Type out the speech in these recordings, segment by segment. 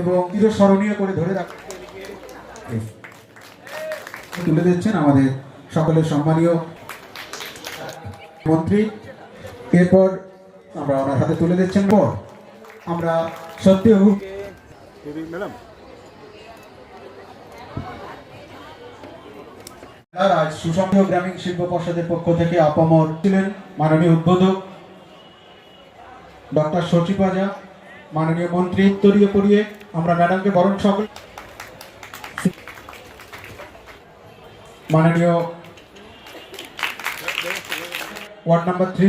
এবং চিরস্মরণীয় করে ধরে রাখ তুলে দিচ্ছেন আমাদের সকলের সম্মানীয় মন্ত্রী। এরপর আমরা ওনার হাতে তুলে দিচ্ছেন। পর আমরা আজ গ্রামীণ শিল্প পর্ষদের পক্ষ থেকে আপামর ছিলেন, মাননীয় উদ্বোধক, ডক্টর শচী পাজা মাননীয় মন্ত্রী, উত্তরীয় পড়িয়ে আমরা ম্যাডামকে বরণ সকল মাননীয় ওয়ার্ড নাম্বার থ্রি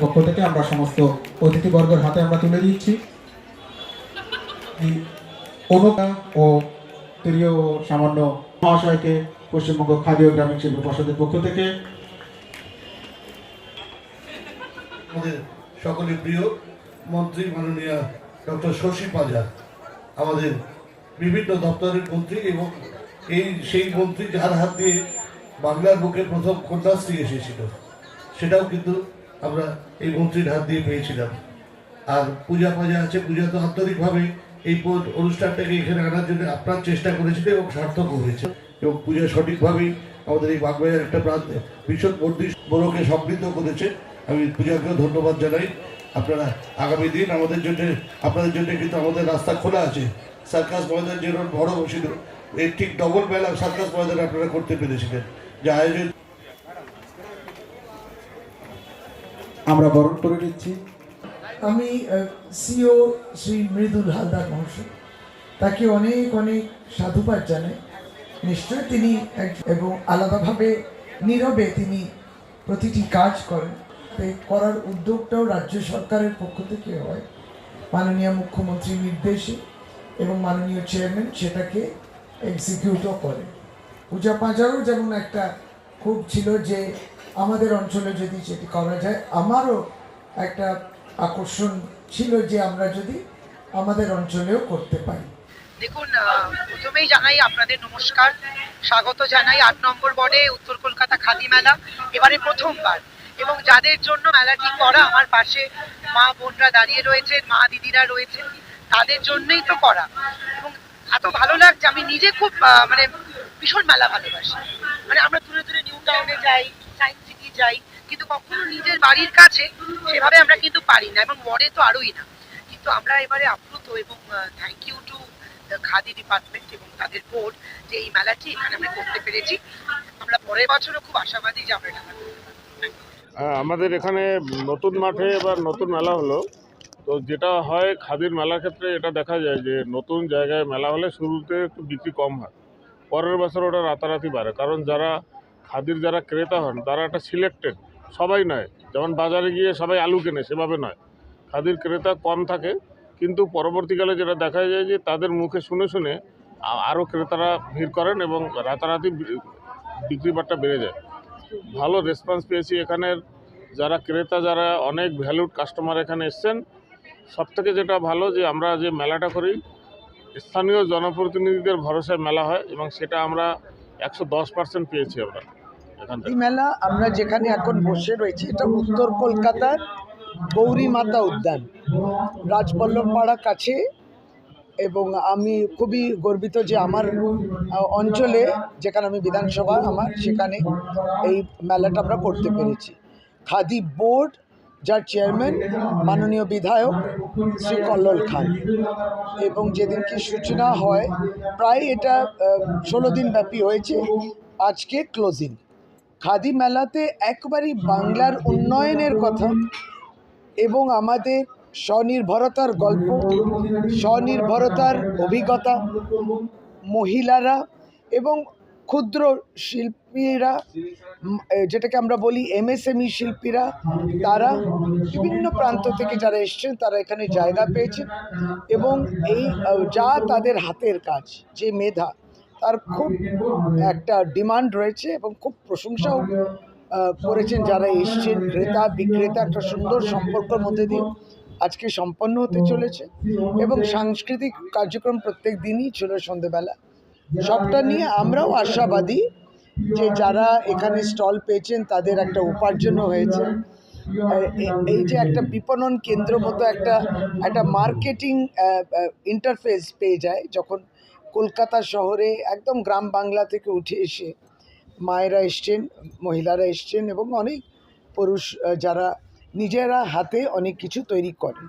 পক্ষ থেকে আমরা সমস্ত অতিথিবর্গের হাতে আমরা তুলে দিচ্ছি। অনুকা ও তৃতীয় সামান্য মহাশয়কে পশ্চিমবঙ্গ খাদ্য ও গ্রামীণ শিল্প পর্ষদের পক্ষ থেকে সকলের প্রিয় মন্ত্রী মাননীয় ডক্টর শশী পাজা, আমাদের বিভিন্ন দপ্তরের মন্ত্রী এবং এই সেই মন্ত্রী যার হাত দিয়ে বাংলার বুকে প্রথম কন্যাশ্রী এসেছিল, সেটাও কিন্তু আমরা এই মন্ত্রীর হাত দিয়ে পেয়েছিলাম। আর পূজা পাজা আছে, পূজা তো আন্তরিকভাবে এই অনুষ্ঠানটাকে এখানে আনার জন্য আপনার চেষ্টা করেছিল এবং সার্থক হয়েছে। এবং পূজা সঠিকভাবেই আমাদের এই বাগবাজার একটা প্রান্তে ভীষণ বর্দি বড়কে সমৃদ্ধ করেছে। আমি পূজাকেও ধন্যবাদ জানাই। আপনারা আগামী দিন আমাদের জন্য আপনাদের জন্য কিন্তু আমাদের রাস্তা খোলা আছে। সার্কাস ময়দান যেরকম বড় ছিল এর ঠিক ডবল মেলা সার্কাস ময়দান আপনারা করতে পেরেছিলেন। যে আয়োজন আমরা বরণ করে নিচ্ছি। আমি সিও শ্রী মৃদুল হালদার মহাশয় তাকে অনেক অনেক সাধুবাদ জানাই। নিশ্চয় তিনি এক- এবং আলাদাভাবে নীরবে তিনি প্রতিটি কাজ করেন। করার উদ্যোগটাও রাজ্য সরকারের পক্ষ থেকে হয়। মাননীয় মুখ্যমন্ত্রীর নির্দেশে এবং মাননীয় চেয়ারম্যান সেটাকে এক্সিকিউটও করে। পূজা পাঁচারও যেমন একটা খুব ছিল যে আমাদের অঞ্চলে যদি সেটি করা যায়, আমারও একটা আকর্ষণ ছিল যে আমরা যদি আমাদের অঞ্চলেও করতে পারি। দেখুন প্রথমেই জানাই আপনাদের নমস্কার। স্বাগত জানাই আট নম্বর ওয়ার্ডে উত্তর কলকাতা খাদি মেলা। এবারে প্রথমবার। এবং যাদের জন্য মেলাটি করা, আমার পাশে মা বোনরা দাঁড়িয়ে রয়েছেন, মা দিদিরা রয়েছেন, তাদের জন্যই তো করা। এবং এত ভালো লাগছে, আমি নিজে খুব মানে ভীষণ মেলা ভালোবাসি। মানে আমরা দূরে দূরে নিউ টাউনে যাই সায়েন্স সিটি যাই, কিন্তু কখনো নিজের বাড়ির কাছে সেভাবে আমরা কিন্তু পারি না, এবং মরে তো আরোই না। কিন্তু আমরা এবারে আপ্লুত এবং thank you to Khadi department এবং তাদের বোর্ড যে এই মেলাটি এখানে আমরা করতে পেরেছি। আমরা পরের বছরও খুব আশাবাদী যে আমরা আমাদের এখানে নতুন মাঠে এবার নতুন মেলা হলো। তো যেটা হয় খাদির মেলার ক্ষেত্রে এটা দেখা যায় যে নতুন জায়গায় মেলা হলে শুরুতে একটু বিক্রি কম হয়। পরের বছর ওটা রাতারাতি বাড়ে। কারণ যারা খাদির যারা ক্রেতা হন, তারা একটা সিলেক্টেড, সবাই নয়। যেমন বাজারে গিয়ে সবাই আলু কেনে, সেভাবে নয়। খাদির ক্রেতা কম থাকে, কিন্তু পরবর্তীকালে যেটা দেখা যায় যে তাদের মুখে শুনে শুনে আরও ক্রেতারা ভিড় করেন এবং রাতারাতি বিক্রি বাট্টা বেড়ে যায়। ভালো রেসপন্স পেয়েছি এখানের। যারা ক্রেতা, যারা অনেক ভ্যালুড কাস্টমার এখানে এসছেন সব থেকে যেটা ভালো যে আমরা যে মেলাটা করি, স্থানীয় জনপ্রতিনিধিদের ভরসায় মেলা হয় এবং সেটা আমরা একশো দশ পার্সেন্ট পেয়েছি আমরা এই মেলা আমরা যেখানে এখন বসে রয়েছি, এটা উত্তর কলকাতার গৌরী মাতা উদ্যান। রাজপল্লব পাড়া কাছে এবং আমি খুবই গর্বিত যে আমার অঞ্চলে যেখানে আমি বিধানসভা, আমার সেখানে এই মেলাটা আমরা করতে পেরেছি। খাদি বোর্ড, যার চেয়ারম্যান মাননীয় বিধায়ক শ্রী কল্লোল খান। এবং যেদিনকে সূচনা হয়, প্রায় এটা ষোলো দিন ব্যাপী হয়েছে আজকে ক্লোজিং খাদি মেলাতে একবারই বাংলার উন্নয়নের কথা এবং আমাদের স্বনির্ভরতার গল্প, স্বনির্ভরতার অভিজ্ঞতা, মহিলারা এবং ক্ষুদ্র শিল্পীরা যেটাকে আমরা বলি এমএসএমই শিল্পীরা, তারা বিভিন্ন প্রান্ত থেকে যারা এসছেন, তারা এখানে জায়গা পেয়েছেন এবং এই যা তাদের হাতের কাজ, যে মেধা, তার খুব একটা ডিমান্ড রয়েছে এবং খুব প্রশংসাও করেছেন যারা এসছেন, ক্রেতা, বিক্রেতা, একটা সুন্দর সম্পর্কের মধ্যে দিয়ে। আজকে সম্পন্ন হতে চলেছে এবং সাংস্কৃতিক কার্যক্রম প্রত্যেক দিনই ছিল সন্ধেবেলা। সবটা নিয়ে আমরাও আশাবাদী যে যারা এখানে স্টল পেয়েছেন, তাদের একটা উপার্জনও হয়েছে। এই যে একটা বিপণন কেন্দ্র মতো একটা একটা মার্কেটিং ইন্টারফেস পেয়ে যায় যখন কলকাতা শহরে একদম গ্রাম বাংলা থেকে উঠে এসে মায়েরা এসছেন, মহিলারা এসছেন এবং অনেক পুরুষ যারা নিজেরা হাতে অনেক কিছু তৈরি করেন